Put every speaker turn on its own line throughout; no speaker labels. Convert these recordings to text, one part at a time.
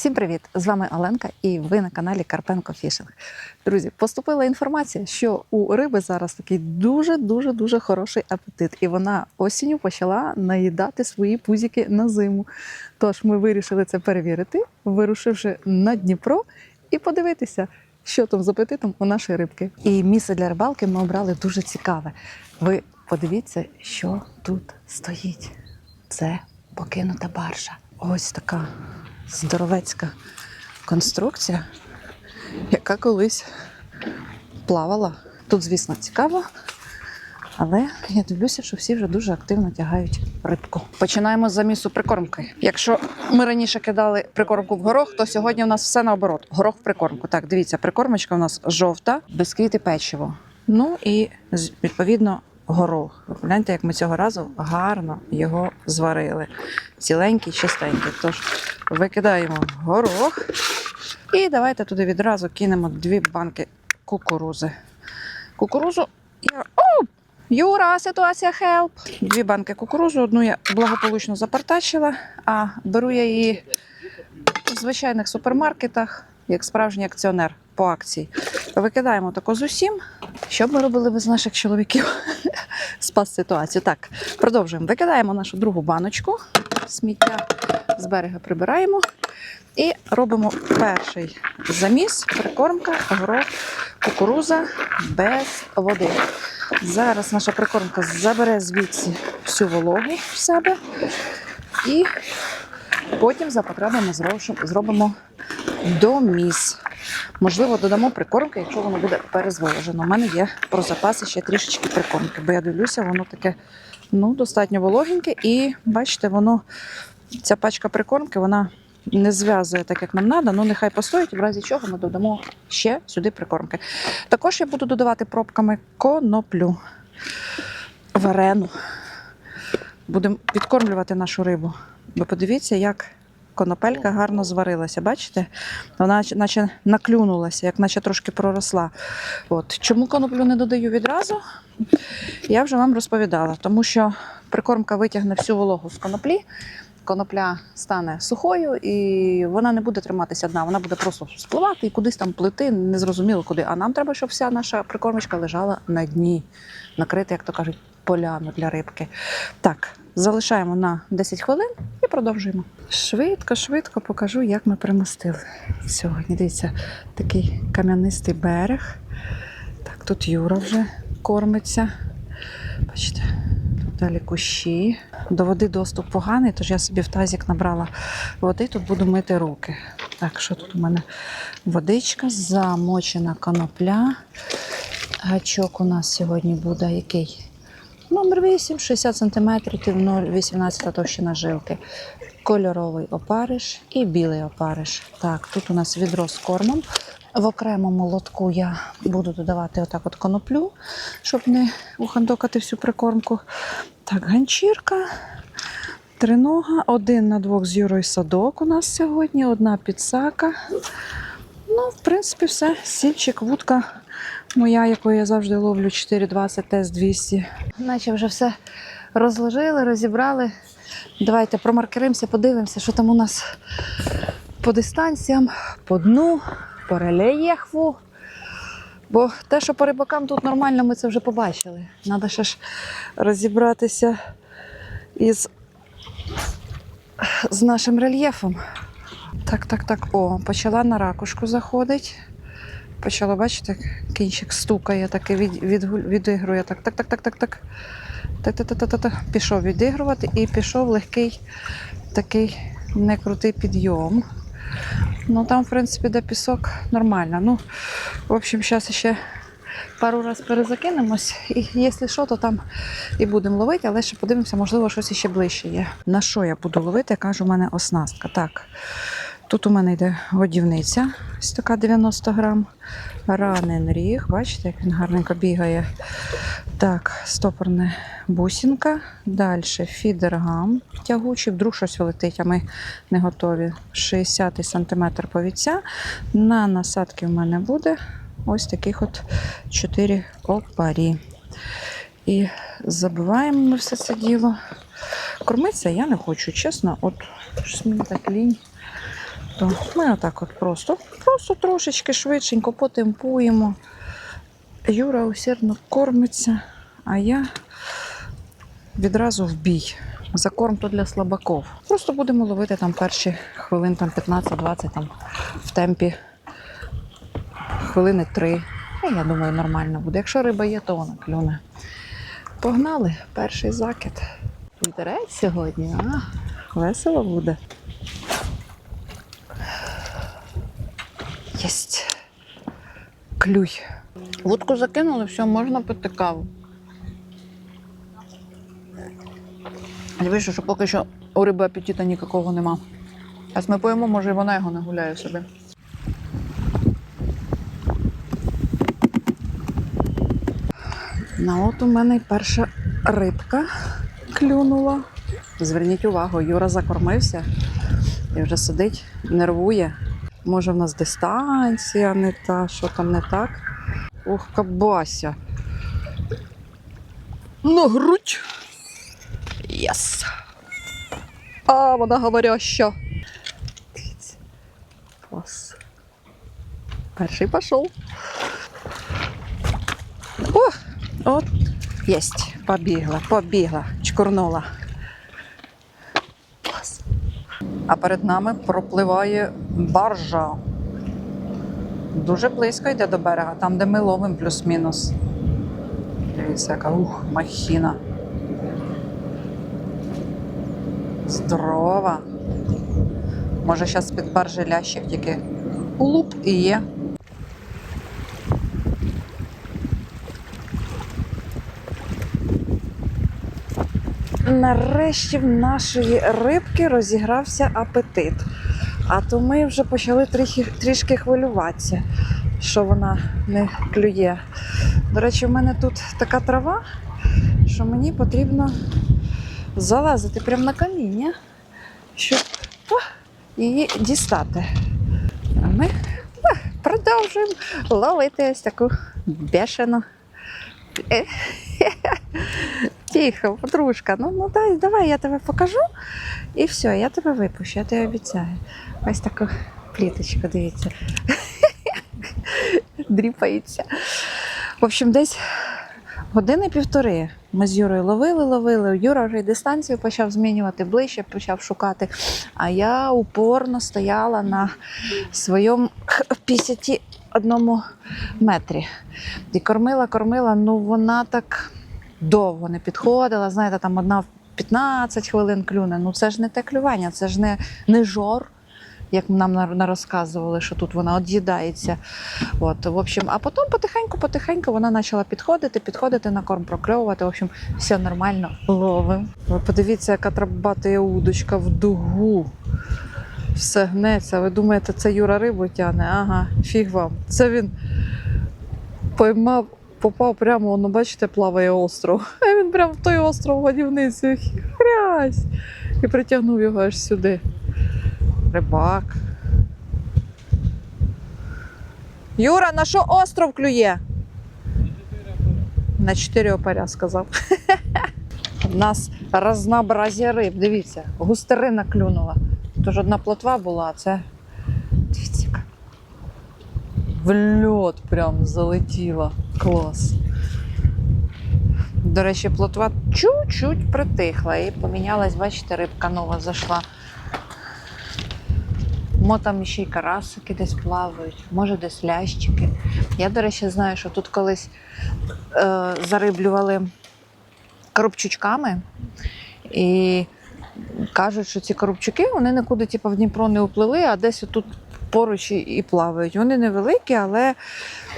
Всім привіт! З вами Оленка і ви на каналі Карпенко Фішинг. Друзі, поступила інформація, що у риби зараз такий дуже дуже хороший апетит, і вона осінню почала наїдати свої пузіки на зиму. Тож ми вирішили це перевірити, вирушивши на Дніпро і подивитися, що там з апетитом у нашої рибки. І місце для рибалки ми обрали дуже цікаве. Ви подивіться, що тут стоїть. Це покинута баржа. Ось така здоровецька конструкція, яка колись плавала. Тут, звісно, цікаво, але я дивлюся, що всі вже дуже активно тягають рибку. Починаємо з замісу прикормки. Якщо ми раніше кидали прикормку в горох, то сьогодні у нас все наоборот. Горох в прикормку. Так, дивіться, прикормочка у нас жовта, бісквіт і печиво. Ну і відповідно горох. Гляньте, як ми цього разу гарно його зварили. Ціленький, чистенький. Тож викидаємо горох. І давайте туди відразу кинемо дві банки кукурузи. Кукурузу я. О! Юра, ситуація хелп. Дві банки кукурузу, одну я благополучно запартачила, а беру я її в звичайних супермаркетах, як справжній акціонер по акції. Викидаємо тако з усім. Що б ми робили без наших чоловіків? Спас ситуацію. Так, продовжуємо. Викидаємо нашу другу баночку. Сміття з берега прибираємо. І робимо перший заміс, прикормка, горох, кукуруза без води. Зараз наша прикормка забере звідси всю вологу в себе. І потім за потребами зробимо доміс. Можливо, додамо прикормки, якщо воно буде перезволожено. У мене є про запаси ще трішечки прикормки, бо я дивлюся, воно таке ну, достатньо вологеньке. І бачите, воно, ця пачка прикормки, вона не зв'язує так, як нам треба. Ну, нехай постоїть, в разі чого ми додамо ще сюди прикормки. Також я буду додавати пробками коноплю, варену. Будемо підкормлювати нашу рибу. Ви подивіться, як конопелька гарно зварилася. Бачите? Вона наче- наклюнулася, як наче трошки проросла. От. Чому коноплю не додаю відразу? Я вже вам розповідала, тому що прикормка витягне всю вологу з коноплі. Конопля стане сухою і вона не буде триматися одна, вона буде просто спливати і кудись там плити, незрозуміло куди. А нам треба, щоб вся наша прикормочка лежала на дні, накрита, як то кажуть, поляну для рибки. Так, залишаємо на 10 хвилин і продовжуємо. Швидко, швидко покажу, як ми примостили сьогодні. Дивіться, такий кам'янистий берег. Так, тут Юра вже кормиться. Бачите, тут далі кущі. До води доступ поганий, тож я собі в тазик набрала води, тут буду мити руки. Так, що тут у мене водичка, замочена конопля. Гачок у нас сьогодні буде який? Номер 8, 60 см, 0,18 товщина жилки. Кольоровий опариш і білий опариш. Так, тут у нас відро з кормом. В окремому лотку я буду додавати отак от коноплю, щоб не ухандокати всю прикормку. Так, ганчірка, тринога, один на двох з Юрою садок у нас сьогодні, одна підсака. Ну, в принципі, все. Сільчик, вудка моя, якою я завжди ловлю 4,20 тест 200. Наче вже все розложили, розібрали. Давайте промаркеримося, подивимося, що там у нас по дистанціям, по дну, по рельєфу. Бо те, що по рибакам тут нормально, ми це вже побачили. Треба ще ж розібратися із з нашим рельєфом. Так, так, так. О, почала на ракушку заходить. Почала, бачите, кінчик стукає, таки від, від, відігрує. Так, так, так, так, так, так. Так, так, так, так, так, так. Пішов відігрувати і пішов легкий такий некрутий підйом. Ну там, в принципі, де пісок нормально. Ну, в общем, зараз ще пару разів перезакинемось. І якщо що, то там і будемо ловити, але ще подивимося, можливо, щось ще ближче є. На що я буду ловити, кажу, у мене оснастка. Так. Тут у мене йде годівниця, ось така 90 грам. Ранен ріг, бачите, як він гарненько бігає. Так, стопорна бусинка. Далі фідергам тягучий, вдруг щось влетить, а ми не готові. 60 см повіця. На насадки в мене буде ось таких от 4 опарі. І забиваємо ми все це діло. Кормитися я не хочу, чесно. От щось мені так лінь. То ми отак от просто, просто трошечки швидшенько потемпуємо. Юра усердно кормиться, а я відразу в бій. Закорм то для слабаков. Просто будемо ловити там перші хвилин там 15-20 там в темпі хвилини 3. І я думаю, нормально буде. Якщо риба є, то вона клюне. Погнали, перший закид. Вітерець сьогодні, а? Весело буде. Єсть. Клюй. Вудку закинули, все, можна пити каву. Дивіться, що поки що у риби апетита ніякого нема. А ми поїмо, може, і вона його не гуляє собі. Ну, от у мене й перша рибка клюнула. Зверніть увагу, Юра закормився і вже сидить, нервує. Може, в нас дистанція не та, що там не так. Ух, кабася. На грудь. Єс. А, вона говоряща. Клас. Перший пішов. О, от, єсть. Побігла, побігла, чкурнула. Клас. А перед нами пропливає баржа. Дуже близько йде до берега, там, де ми ловимо плюс-мінус. Дивіться, яка ух, махіна. Здорова. Може, зараз під баржі лящик тільки улуп і є. Нарешті в нашої рибки розігрався апетит. А то ми вже почали трохи, трішки хвилюватися, що вона не клює. До речі, в мене тут така трава, що мені потрібно залазити прямо на каміння, щоб о, її дістати. А ми о, продовжуємо ловити ось таку бешену. Тихо, подружка. Ну, ну дай, давай я тебе покажу. І все, я тебе випущу, я тобі обіцяю. Ось таку пліточку, дивіться. Дріпається. В общем, десь години півтори ми з Юрою ловили, ловили. Юра вже дистанцію почав змінювати ближче, почав шукати. А я упорно стояла на своєму 51 метрі. І кормила, кормила, ну вона так довго не підходила. Знаєте, там одна в 15 хвилин клюне. Ну це ж не те клювання, це ж не, не жор. Як нам на- на- розказували, що тут вона од'їдається. От, в общем, а потім потихеньку, потихеньку вона почала підходити, підходити на корм, прокльовувати. В общем, все нормально ловимо. Ви подивіться, яка трабатає удочка в дугу. Все гнеться. Ви думаєте, це Юра рибу тягне? Ага, фіг вам. Це він поймав, попав прямо, воно, бачите, плаває остров. А він прямо в той остров годівницю. Хрясь. І притягнув його аж сюди. Рибак. Юра, на що остров клює? На чотири опаря сказав. У нас разнообразія риб. Дивіться, густерина клюнула. Тож одна плотва була, а це. В льот прям залетіла. Клас. До речі, плотва чуть-чуть притихла і помінялась, бачите, рибка нова зайшла. Мо там ще й карасики десь плавають, може десь лящики. Я, до речі, знаю, що тут колись е, зариблювали коробчучками і кажуть, що ці коробчуки вони нікуди типу, в Дніпро не уплили, а десь тут поруч і, плавають. Вони невеликі, але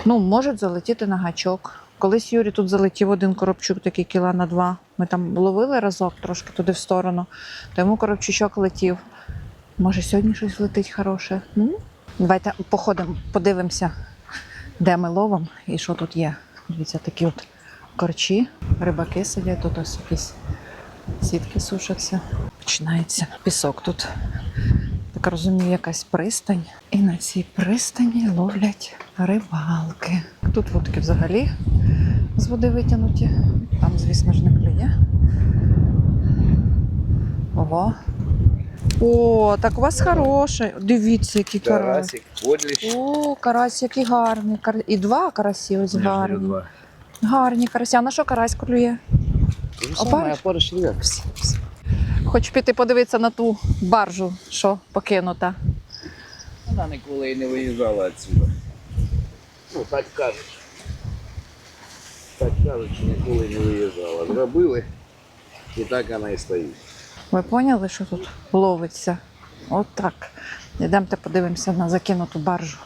ну, можуть залетіти на гачок. Колись Юрі тут залетів один коробчук, такий кіла на два. Ми там ловили разок трошки туди в сторону, то йому коробчучок летів. Може, сьогодні щось летить хороше. М? Давайте походимо, подивимося, де ми ловимо і що тут є. Дивіться, такі от корчі, рибаки сидять, тут ось якісь сітки сушаться. Починається пісок тут. Так розумію, якась пристань. І на цій пристані ловлять рибалки. Тут вудки взагалі з води витягнуті. Там, звісно ж, не клює. Ого. О, так у вас хороший. Дивіться, який карась.
Карасик, подліщ.
О, карась, який гарний. Кар- І два карасі ось гарні. Гарні карасі. А на що карась клює?
Саме опаришля.
Хочу піти подивитися на ту баржу, що покинута.
Вона ніколи і не виїжджала відсюди. Ну, так кажуть. Так кажуть, що ніколи не виїжджала. Зробили, і так вона і стоїть.
Ви поняли, що тут ловиться? От так. Йдемте подивимося на закинуту баржу.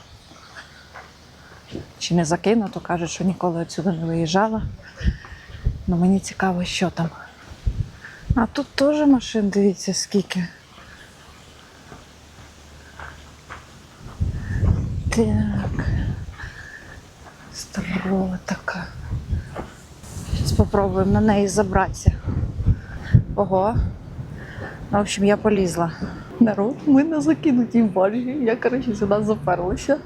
Чи не закинуту, кажуть, що ніколи відсюди не виїжджала. Ну мені цікаво, що там. А тут теж машин, дивіться, скільки. Так. Здорова така. Зараз спробуємо на неї забратися. Ого. В общем, я полізла. Народ, ми на закинутій баржі. Я, коротше, сюди заперлася.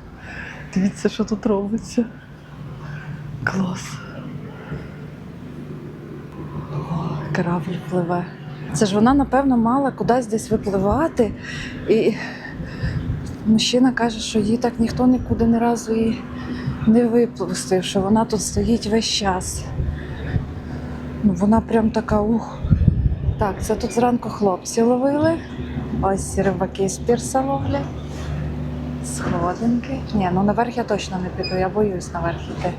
Дивіться, що тут робиться. Клас. О, корабль пливе. Це ж вона, напевно, мала кудись десь випливати. І мужчина каже, що її так ніхто нікуди ні разу і не випустив, що вона тут стоїть весь час. Ну, вона прям така ух. Так, це тут зранку хлопці ловили. Ось рибаки з пірса ловлять. Сходинки. Ні, ну наверх я точно не піду, я боюсь наверх іти.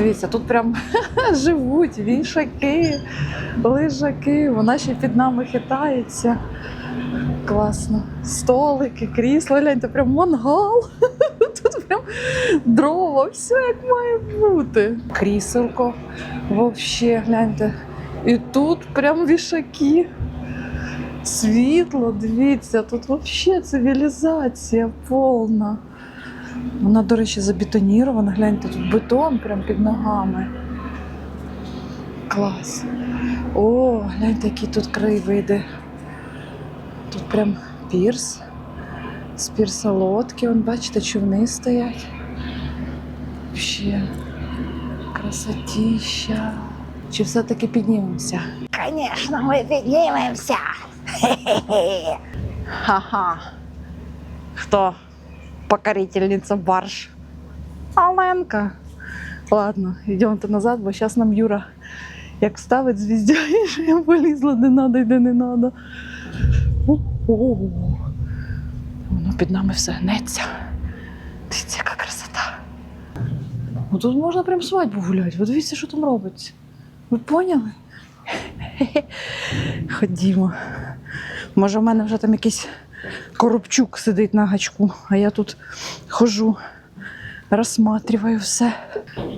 Дивіться, тут прям живуть вішаки, лежаки, вона ще під нами хитається. Класно. Столики, крісла, гляньте, прям мангал. Тут прям дрова, все як має бути. Кріселко. Вообще, гляньте. І тут прям вішаки. Світло, дивіться, тут взагалі цивілізація повна. Вона, до речі, забетонірована. Гляньте, тут бетон прям під ногами. Клас. О, гляньте, які тут краєвиди. Тут прям пірс. З пірса лодки, вон, бачите, човни стоять. Вообще, красотища. Чи все-таки піднімемося?
Конечно, ми піднімемося.
Ха-ха. Хто? Покорительниця барж. Оленка. Ладно, йдемте назад, бо зараз нам Юра як вставить звіздяє, що я полізла де надо і де не надо. Воно під нами все гнеться. Дивіться, яка красота. Ну, тут можна прям свадьбу гуляти. Ви дивіться, що там робиться. Ви поняли? Ходімо. Може, в мене вже там якийсь коробчук сидить на гачку, а я тут хожу, розсматриваю все.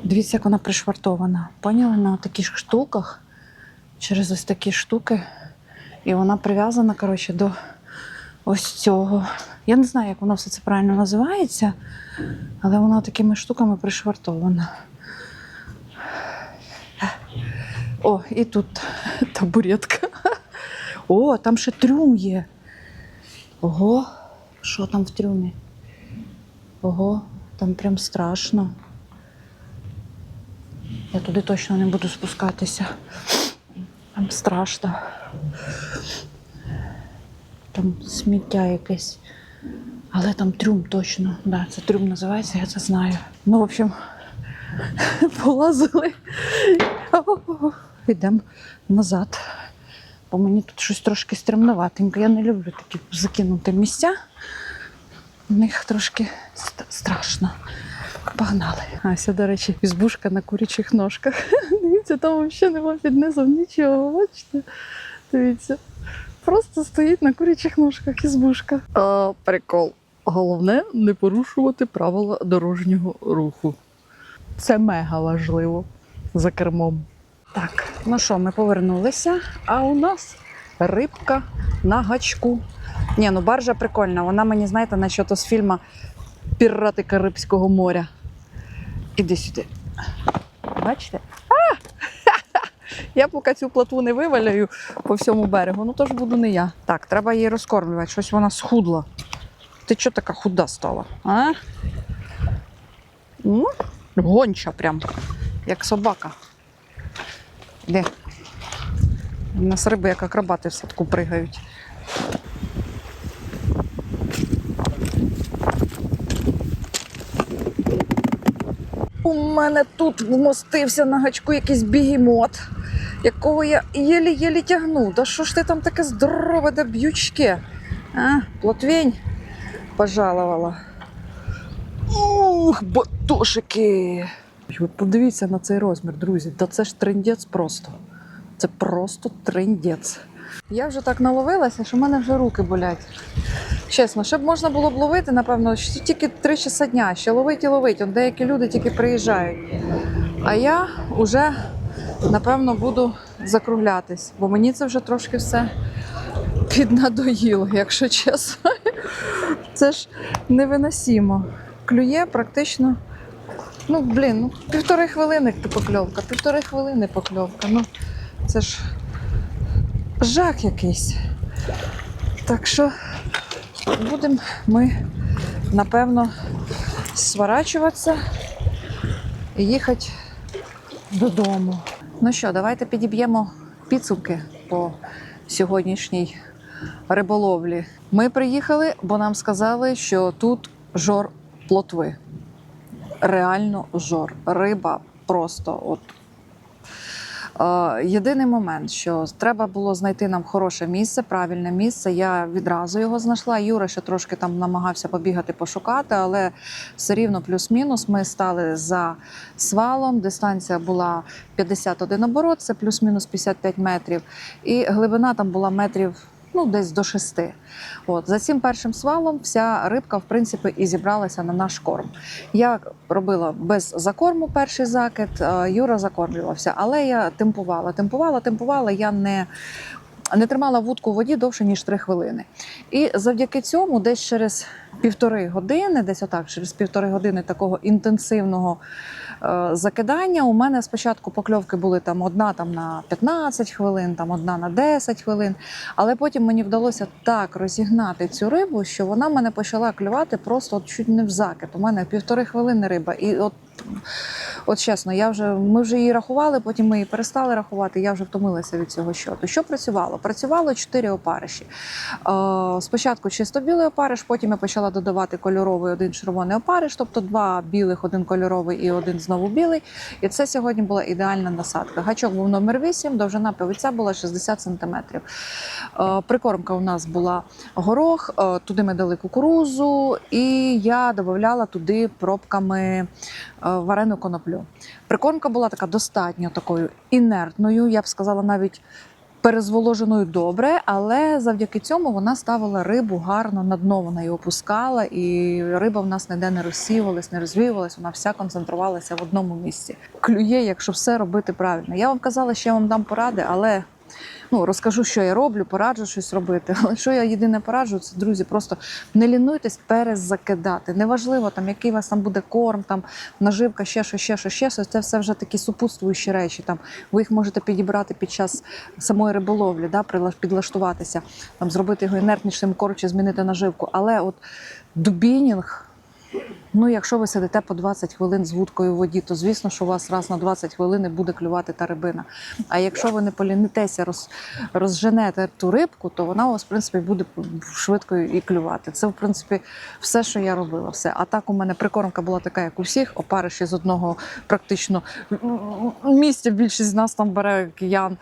Дивіться, як вона пришвартована. Поняли? На таких штуках, через ось такі штуки. І вона прив'язана, коротше, до ось цього. Я не знаю, як воно все це правильно називається, але вона такими штуками пришвартована. О, і тут табуретка. О, там ще трюм є. Ого, що там в трюмі? Ого, там прям страшно. Я туди точно не буду спускатися. Там страшно. Там сміття якесь. Але там трюм точно. Да, це трюм називається, я це знаю. Ну, в общем, полазили. Йдемо назад. Бо мені тут щось трошки стремноватенько. Я не люблю такі закинуті місця. В них трошки ст- страшно. Погнали. А ось, до речі, ізбушка на курячих ножках. Дивіться, там взагалі нема під низом нічого. Бачите? Дивіться. Просто стоїть на курячих ножках ізбушка. А, прикол. Головне не порушувати правила дорожнього руху. Це мега важливо за кермом. Так, ну що, ми повернулися, а у нас рибка на гачку. Ні, ну баржа прикольна. Вона мені, знаєте, на що то з фільму Пірати Карибського моря. Іди сюди. Бачите? А! Я поки цю платву не виваляю по всьому берегу, ну то ж буду не я. Так, треба її розкормлювати, щось вона схудла. Ти чого така худа стала? А? Ну, гонча прям, як собака. Де? У нас риби, як акробати в садку пригають. У мене тут вмостився на гачку якийсь бігімот, якого я єлі-єлі тягну. Да що ж ти там таке здорове да б'ючке? А, Плотвень пожаловала. Ух, батошики! Ви подивіться на цей розмір, друзі. Та це ж трендець просто. Це просто трендець. Я вже так наловилася, що в мене вже руки болять. Чесно, щоб можна було б ловити, напевно, тільки три часа дня, ще ловить і ловить. Деякі люди тільки приїжджають. А я вже, напевно, буду закруглятись, бо мені це вже трошки все піднадоїло, якщо чесно. Це ж невиносимо. Клює практично. Ну, блін, ну півтори хвилини ти покльовка, півтори хвилини покльовка. Ну, це ж жах якийсь. Так що будемо ми, напевно, сворачуватися і їхати додому. Ну що, давайте підіб'ємо підсумки по сьогоднішній риболовлі. Ми приїхали, бо нам сказали, що тут жор плотви. Реально жор. Риба просто от. Е, Єдиний момент, що треба було знайти нам хороше місце, правильне місце. Я відразу його знайшла. Юра ще трошки там намагався побігати, пошукати, але все рівно плюс-мінус. Ми стали за свалом. Дистанція була 51 оборот, це плюс-мінус 55 метрів. І глибина там була метрів. Ну, десь до шести. От за цим першим свалом вся рибка, в принципі, і зібралася на наш корм. Я робила без закорму перший закид, е, Юра закормлювався, але я темпувала, темпувала, темпувала. Я не, не тримала вудку в воді довше ніж 3 хвилини. І завдяки цьому, десь через півтори години, десь отак, через півтори години такого інтенсивного е, закидання, у мене спочатку покльовки були там одна там на 15 хвилин, там одна на 10 хвилин. Але потім мені вдалося так розігнати цю рибу, що вона мене почала клювати просто от чуть не в закид. У мене півтори хвилини риба. І от, от чесно, я вже ми вже її рахували, потім ми її перестали рахувати. Я вже втомилася від цього щоту. Що працювало? Працювало чотири опариші. Е, спочатку чисто білий опариш, потім я почала додавати кольоровий один червоний опариш, тобто два білих, один кольоровий і один знову білий. І це сьогодні була ідеальна насадка. Гачок був номер 8, довжина пивиця була 60 см. Прикормка у нас була горох, е, туди ми дали кукурузу, і я додавала туди пробками е, варену коноплю. Прикормка була така достатньо такою інертною, я б сказала, навіть перезволоженою добре, але завдяки цьому вона ставила рибу гарно на дно. Вона її опускала, і риба в нас ніде не розсівалась, не розвіювалась, вона вся концентрувалася в одному місці. Клює, якщо все робити правильно. Я вам казала, що я вам дам поради, але. Ну, розкажу, що я роблю, пораджу щось робити. Але що я єдине пораджу, це друзі, просто не лінуйтесь перезакидати. Неважливо, там який у вас там буде корм, там наживка, ще що, ще що, ще щось. Це все вже такі супутствуючі речі. Там ви їх можете підібрати під час самої риболовлі, да, підлаштуватися, там зробити його інертнішим, коротше, змінити наживку. Але от дубінінг. Ну, якщо ви сидите по 20 хвилин з вудкою в воді, то звісно, що у вас раз на 20 хвилин буде клювати та рибина. А якщо ви не полінитеся, роз, розженете ту рибку, то вона у вас, в принципі, буде швидко і клювати. Це, в принципі, все, що я робила. Все. А так у мене прикормка була така, як у всіх, опариші з одного практично місця. Більшість з нас там бере киян.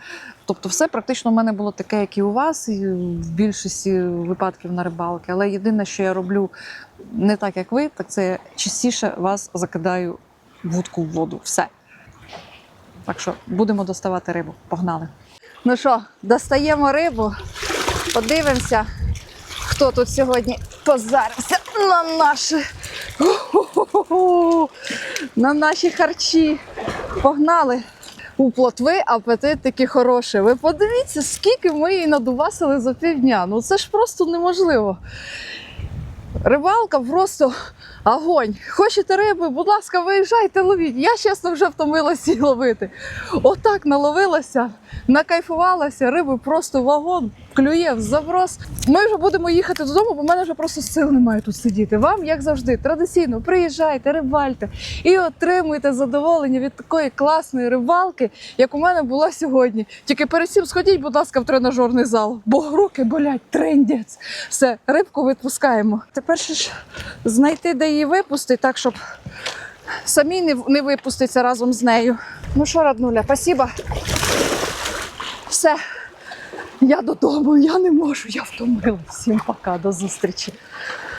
Тобто, все практично у мене було таке, як і у вас, і в більшості випадків на рибалки. Але єдине, що я роблю не так, як ви, так це частіше вас закидаю вудку в воду. Все. Так що будемо доставати рибу. Погнали. Ну що, достаємо рибу, подивимося, хто тут сьогодні позарився на наші, на наші харчі. Погнали. У плотви апетит такий хороший. Ви подивіться, скільки ми її надувасили за півдня. Ну це ж просто неможливо. Рибалка просто огонь. Хочете риби, будь ласка, виїжджайте, ловіть. Я чесно вже втомилася ловити. Отак наловилася, накайфувалася, риби просто вагон, клює в заброс. Ми вже будемо їхати додому, бо в мене вже просто сил немає тут сидіти. Вам, як завжди, традиційно приїжджайте, рибальте і отримуйте задоволення від такої класної рибалки, як у мене була сьогодні. Тільки перед цим сходіть, будь ласка, в тренажерний зал, бо руки болять, трендець. Все, рибку відпускаємо. Тепер ще ж знайти, де її випустити, так щоб самі не, не випуститься разом з нею. Ну що, Раднуля, спасибо. Все. Я додому, я не можу, я втомилась. Всім пока, до зустрічі.